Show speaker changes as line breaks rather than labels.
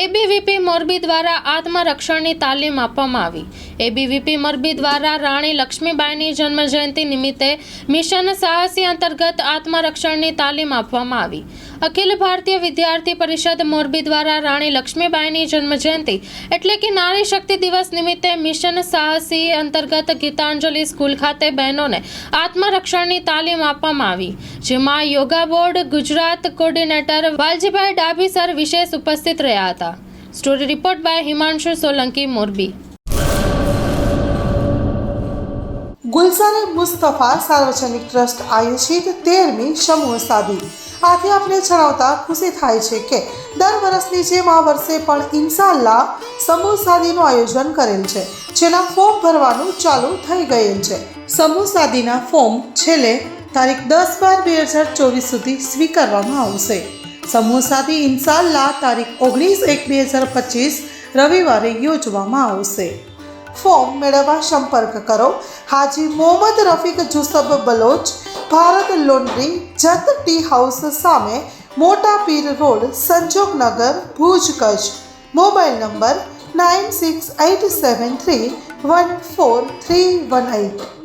ABVP Morbi દ્વારા આત્મરક્ષણની તાલીમ આપવામાં આવી. એબીવીપી મોરબી દ્વારા રાણી લક્ષ્મીબાઈની જન્મજયંતિ નિમિત્તે મિશન સાહસી અંતર્ગત આત્મરક્ષણની તાલીમ આપવામાં આવી. અખિલ ભારતીય વિદ્યાર્થી પરિષદ મોરબી દ્વારા રાણી લક્ષ્મીબાઈની જન્મજયંતિ એટલે કે નારી શક્તિ દિવસ નિમિત્તે મિશન સાહસી અંતર્ગત ગીતાંજલિ સ્કૂલ ખાતે બહેનોને આત્મરક્ષણની તાલીમ આપવામાં આવી. જેમાં yoga board, Gujarat coordinator Valjibhai Dabhi sir વિશેષ ઉપસ્થિત રહ્યા હતા. Story report by Himanshu Solanki Morbi
Gulzar Mustafa સાર્વજનિક ટ્રસ્ટ આયોજિત તેરમી સમૂહ સાદી આથી આપણે જણાવતા ખુશી થાય છે કે દર વર્ષની જેમ આ વર્ષે પણ ઇન્શાલ્લાહ સમૂહ સાદીનું આયોજન કરેલ છે, જેના ફોર્મ ભરવાનું ચાલુ થઈ ગયેલ છે. સમૂહ સાદીના ફોર્મ છેલ્લે તારીખ દસ બાર બે હજાર ચોવીસ સુધી સ્વીકારવામાં આવશે. સમૂહ સાદી ઇન્શાલ્લાહ તારીખ ઓગણીસ એક બે હજાર પચીસ રવિવારે યોજવામાં આવશે. ફોર્મ મેળવવા સંપર્ક કરો. Haji Mohammad Rafiq Jusab Baloch, Bharat laundry, Jat tea house સામે Mota Pir road Sanjognagar Bhuj Kutch. Mobile number nine six eight seven three one four three one eight